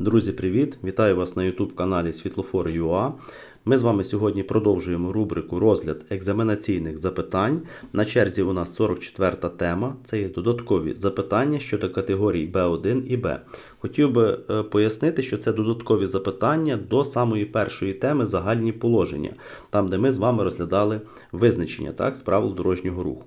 Друзі, привіт! Вітаю вас на YouTube каналі Світлофор.ua. Ми з вами сьогодні продовжуємо рубрику розгляд екзаменаційних запитань. На черзі у нас 44 тема. Це є додаткові запитання щодо категорій B1 і B. Хотів би е, пояснити, що це додаткові запитання до самої першої теми загальні положення, там, де ми з вами розглядали визначення так, з правил дорожнього руху.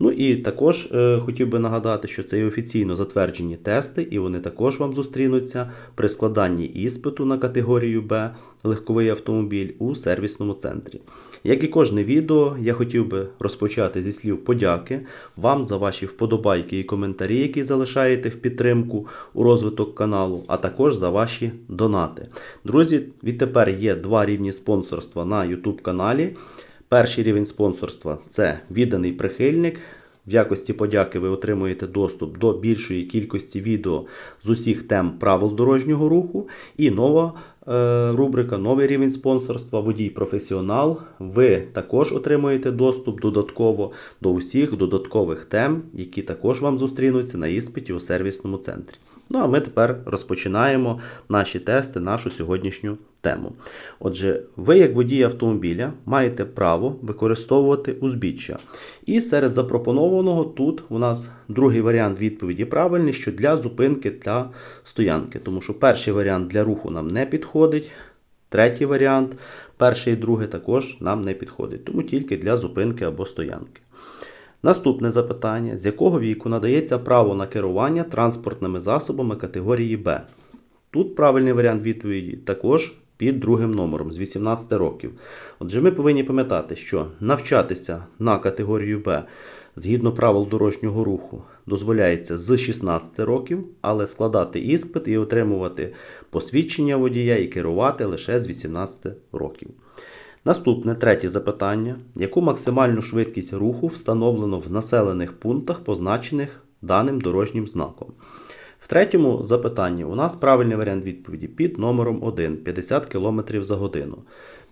Ну і також е, хотів би нагадати, що це є офіційно затверджені тести, і вони також вам зустрінуться при складанні іспиту на категорію Б легковий автомобіль у сервісному центрі. Як і кожне відео, я хотів би розпочати зі слів подяки вам за ваші вподобайки і коментарі, які залишаєте в підтримку у розвиток каналу, а також за ваші донати. Друзі, відтепер є два рівні спонсорства на YouTube каналі. Перший рівень спонсорства це відданий прихильник. В якості подяки ви отримуєте доступ до більшої кількості відео з усіх тем правил дорожнього руху. І нова е, рубрика, новий рівень спонсорства, водій професіонал. Ви також отримуєте доступ додатково до усіх додаткових тем, які також вам зустрінуться на іспиті у сервісному центрі. Ну а ми тепер розпочинаємо наші тести, нашу сьогоднішню тему. Отже, ви, як водій автомобіля, маєте право використовувати узбіччя. І серед запропонованого тут у нас другий варіант відповіді правильний, що для зупинки та стоянки. Тому що перший варіант для руху нам не підходить. Третій варіант, перший і другий також нам не підходить, тому тільки для зупинки або стоянки. Наступне запитання: з якого віку надається право на керування транспортними засобами категорії Б? Тут правильний варіант відповіді також під другим номером з 18 років. Отже, ми повинні пам'ятати, що навчатися на категорію Б згідно правил дорожнього руху дозволяється з 16 років, але складати іспит і отримувати посвідчення водія і керувати лише з 18 років. Наступне третє запитання: яку максимальну швидкість руху встановлено в населених пунктах, позначених даним дорожнім знаком? В третьому запитанні у нас правильний варіант відповіді під номером 1 50 км за годину.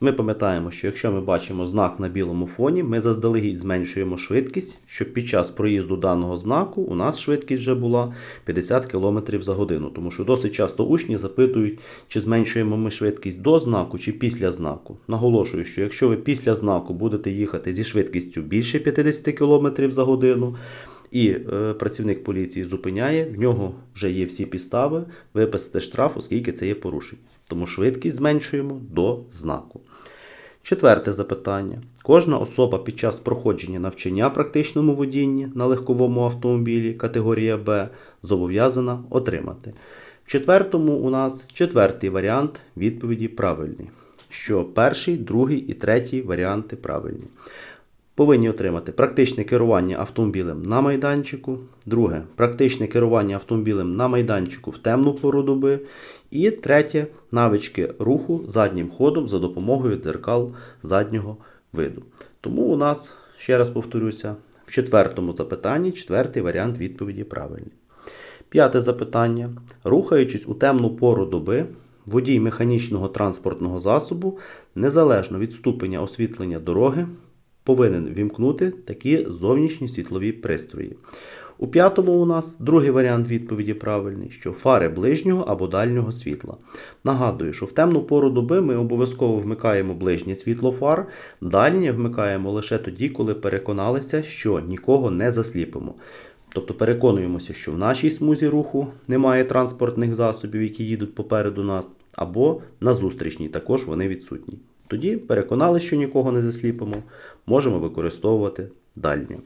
Ми пам'ятаємо, що якщо ми бачимо знак на білому фоні, ми заздалегідь зменшуємо швидкість, щоб під час проїзду даного знаку у нас швидкість вже була 50 км за годину. Тому що досить часто учні запитують, чи зменшуємо ми швидкість до знаку чи після знаку. Наголошую, що якщо ви після знаку будете їхати зі швидкістю більше 50 км за годину, і е, працівник поліції зупиняє, в нього вже є всі підстави виписати штраф, оскільки це є порушення. Тому швидкість зменшуємо до знаку. Четверте запитання. Кожна особа під час проходження навчання практичному водінні на легковому автомобілі категорія Б зобов'язана отримати. В четвертому у нас четвертий варіант відповіді правильний. Що перший, другий і третій варіанти правильні. Повинні отримати практичне керування автомобілем на майданчику. Друге практичне керування автомобілем на майданчику в темну пору доби. І третє навички руху заднім ходом за допомогою дзеркал заднього виду. Тому у нас, ще раз повторюся, в четвертому запитанні четвертий варіант відповіді правильний. П'яте запитання. Рухаючись у темну пору доби, водій механічного транспортного засобу, незалежно від ступеня освітлення дороги, повинен вімкнути такі зовнішні світлові пристрої. У п'ятому у нас другий варіант відповіді правильний, що фари ближнього або дальнього світла. Нагадую, що в темну пору доби ми обов'язково вмикаємо ближнє світло фар, дальнє вмикаємо лише тоді, коли переконалися, що нікого не засліпимо. Тобто переконуємося, що в нашій смузі руху немає транспортних засобів, які їдуть попереду нас, або на зустрічній також вони відсутні. Тоді переконали, що нікого не засліпимо, можемо використовувати дальнє.